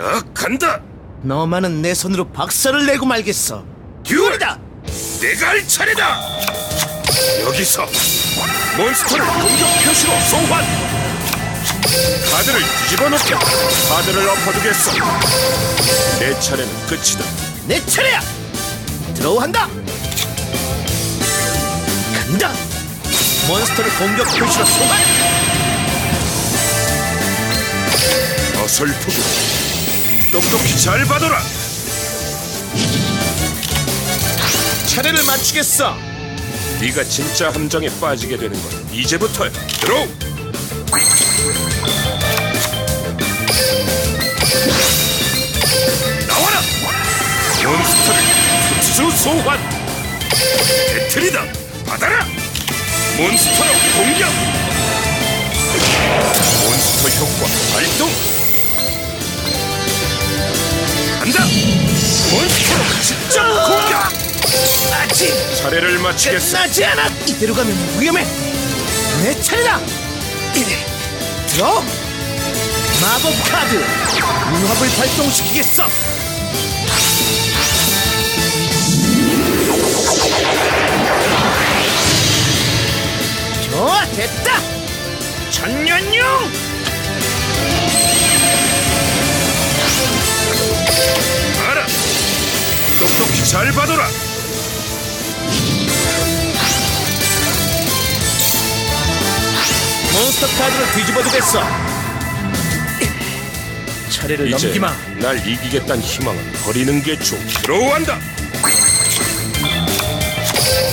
자, 간다. 너만은 내 손으로 박살을 내고 말겠어. 듀얼이다. 내가 할 차례다. 여기서 몬스터를 공격 표시로 소환. 카드를 뒤집어 놓게. 카드를 엎어두겠어. 내 차례는 끝이다. 내 차례야. 들어한다. 간다. 몬스터를 공격 표시로 소환. 어설프고 똑똑히 잘 봐둬라. 차례를 맞추겠어. 네가 진짜 함정에 빠지게 되는 건 이제부터야. 들어. 나와라. 몬스터를 특수 소환. 배틀이다. 받아라. 몬스터로 공격. 몬스터 효과 발동. 몬스터로 직접 공격. 아직 차례를 마치겠어. 끝나지 않아. 이대로 가면 위험해. 내 차례다. 이, 들어. 마법 카드. 융합을 발동시키겠어. 좋아, 됐다. 전년용. 알아. 똑똑히 잘 봐둬라. 몬스터 카드를 뒤집어두겠어. 차례를 이제 넘기마. 날 이기겠다는 희망은 버리는 게 좋. 들어간다.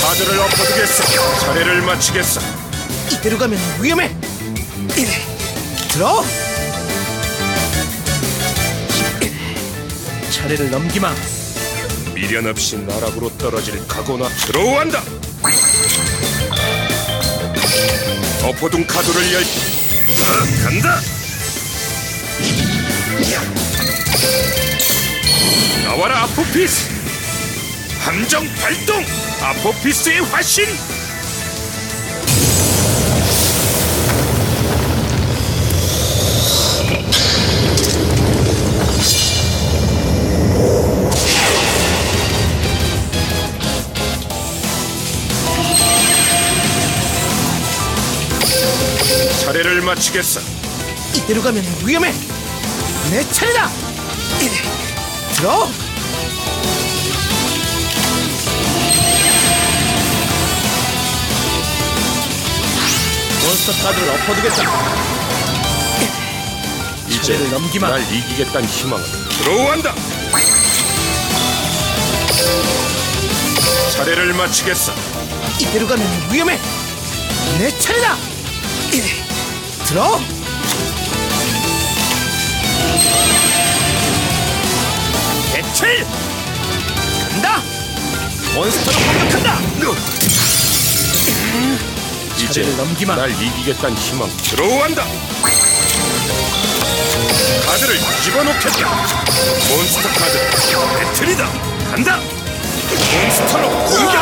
카드를 엎어두겠어. 차례를 마치겠어. 이대로 가면 위험해. 이, 들어. 차례를 넘기마. 미련 없이 나락으로 떨어질 각오나 들어간다. 엎어둔 카드를 열. 자, 간다. 나와라 아포피스. 함정 발동. 아포피스의 화신. 마치겠어. 이대로 가면 위험해. 내 차례다. 이, 들어. 몬스터 카드를 엎어두겠다. 이제 차례를 넘기마. 날 이기겠다는 희망은 들어간다. 차례를 마치겠어. 이대로 가면 위험해. 내 차례다. 이, 들어. 배틀 간다. 몬스터로 공격한다. 이제 차례를 넘기마. 날 이기겠다는 희망 들어간다. 카드를 집어넣겠다. 몬스터 카드 배틀이다. 간다. 몬스터로 공격.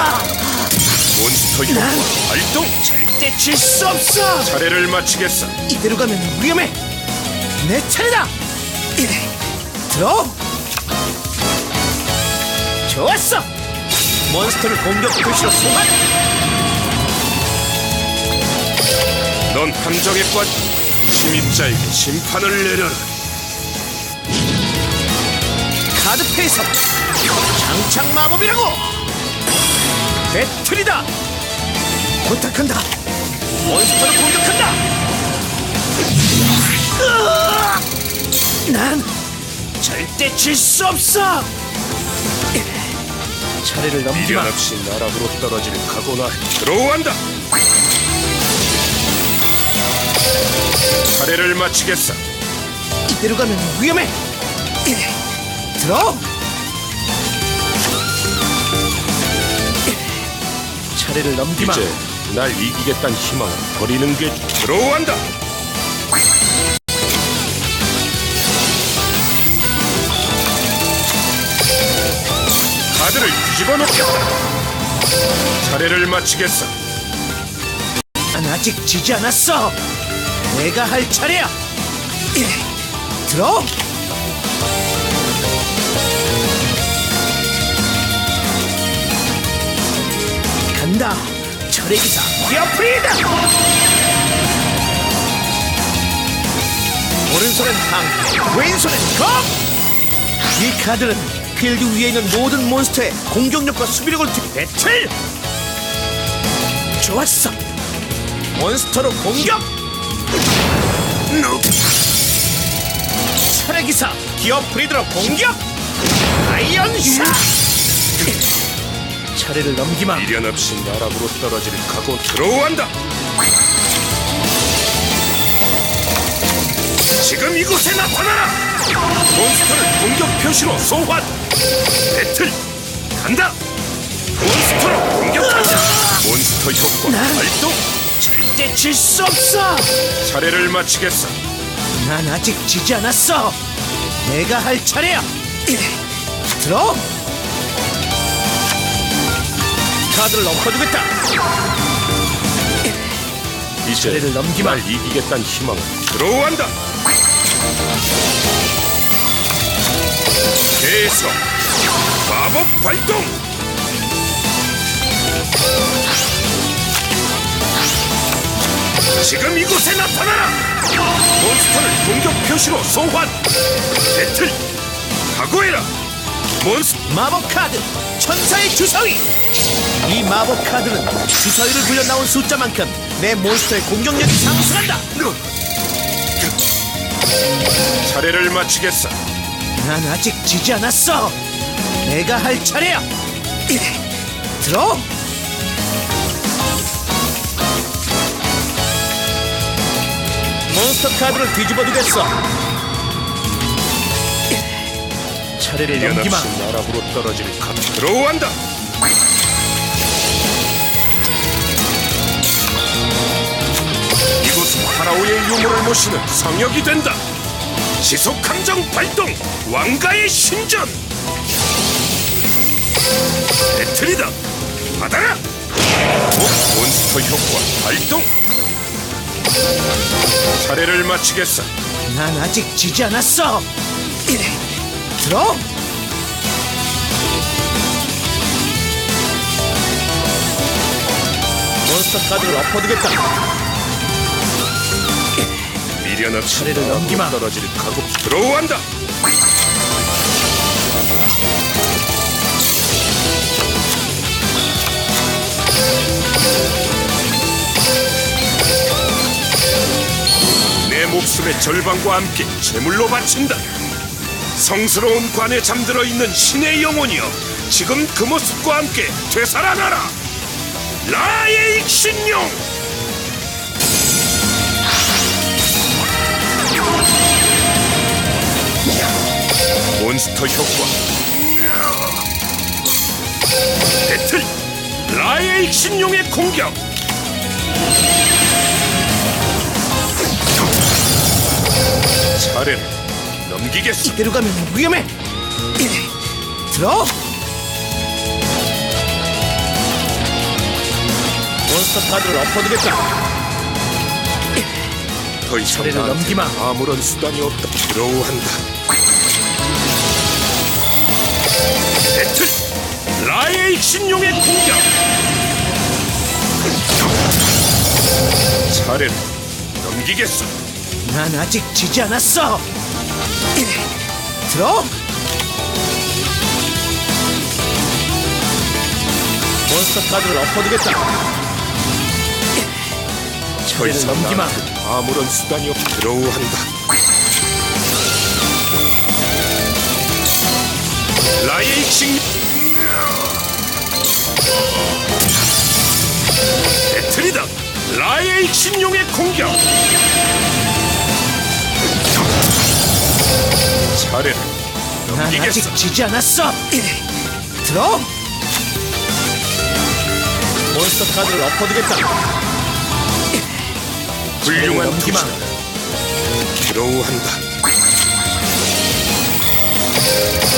몬스터 효과 발동. 절대 질 수 없어. 차례를 마치겠어. 이대로 가면 위험해. 내 차례다. 이, 들어. 좋았어. 몬스터를 공격 표시로 소환. 넌 함정에 빠져 침입자에게 심판을 내려라. 카드 페이서 장착 마법이라고. 배틀이다. 부탁한다. 몬스터를 공격한다. 으아! 난 절대 질 수 없어. 차례를 넘기마. 미련 없이 나락으로 떨어질 각오나 들어간다. 차례를 마치겠어. 이대로 가면 위험해. 이, 들어. 차례를 넘기마. 이제 날 이기겠단 희망을 버리는 게 들어간다. 카드를 집어넣겠다. 차례를 마치겠어. 난 아직 지지 않았어. 내가 할 차례야. 예, 들어. 간다. 철의 기사 기어프리다. 오른손은 방패, 왼손은 검. 이 카드는 필드 위에 있는 모든 몬스터의 공격력과 수비력을 두 배틀. 좋았어. 몬스터로 공격. 철의 기사 기어 프리드로 공격. 아이언 샷. 차례를 넘기마. 미련 없이 나락으로 떨어질 각오 들어온다. 지금 이곳에 나타나라. 몬스터를 공격 표시로 소환. 배틀 간다. 몬스터로 공격한다. 몬스터 효과 난- 발동. 절대 질 수 없어. 차례를 마치겠어. 난 아직 지지 않았어. 내가 할 차례야. 들어. 카드를 엎어두겠다. 이제 차례를 넘기마. 날 이기겠다는 희망을 들어온다. 계속 마법 발동. 지금 이곳에 나타나라. 몬스터를 공격 표시로 소환. 배틀 각오해라. 몬스 마법 카드 천사의 주사위. 이 마법 카드는 주사위를 굴려 나온 숫자만큼 내 몬스터의 공격력이 상승한다. 차례를 마치겠어. 난 아직 지지 않았어. 내가 할 차례야. 들어. 몬스터 카드를 뒤집어 두겠어. 차례를 넘기마. 없이 나락으로 떨어질 각 들어온다. 이곳은 파라오의 유물을 모시는 성역이 된다. 지속 함정 발동, 왕가의 신전. 배틀이다. 받아라. 오, 몬스터 효과 발동. 차례를 마치겠어. 난 아직 지지 않았어. 들어. 몬스터 카드를 엎어두겠다. 미련 없이 차례를 넘기마. 떨어질 각오 들어온다. 내 목숨의 절반과 함께 제물로 바친다. 성스러운 관에 잠들어 있는 신의 영혼이여, 지금 그 모습과 함께 되살아나라. 라의 신용. 몬스터 효과 배틀 라이의 신용의 공격 차례를 넘기겠어 이대로 가면 위험해. 들어. 몬스터 카드를 엎어두겠다. 더 이상 차례를 나한테 넘기마. 아무런 수단이 없다 들어오한다 배틀 라이의 신용의 공격 차례를 넘기겠어 난 아직 지지 않았어. 들어. 몬스터 카드를 엎어두겠다. 이상 넘기마. 아무런 수단이 없 라이의 신 배틀이다 라이의 신용의 공격 차례를 난 아직 넘기겠어 지지 않았어. 들어. 몬스터 카드를 엎어두겠다. 훌륭한 넘기마. 투시다 들어오한다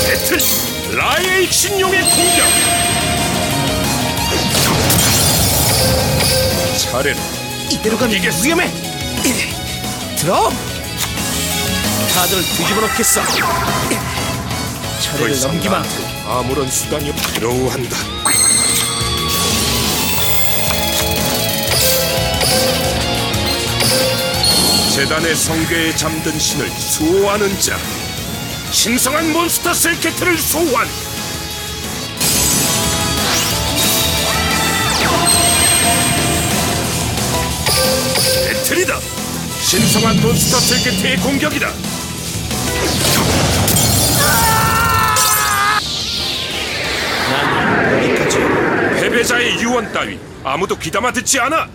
배틀 라이의 신용의 공격 차례를 이대로 가면 이겼어. 위험해. 들어. 카드를 뒤집어 놓겠어. 더 차례를 이상 넘기만 아무런 수단이 필요한다. 재단의 성괴에 잠든 신을 수호하는 자, 신성한 몬스터 셀케트를 소환. 신성한 몬스터 셀캐트의 공격이다 난 여기까지. 패배자의 유언 따위 아무도 귀담아 듣지 않아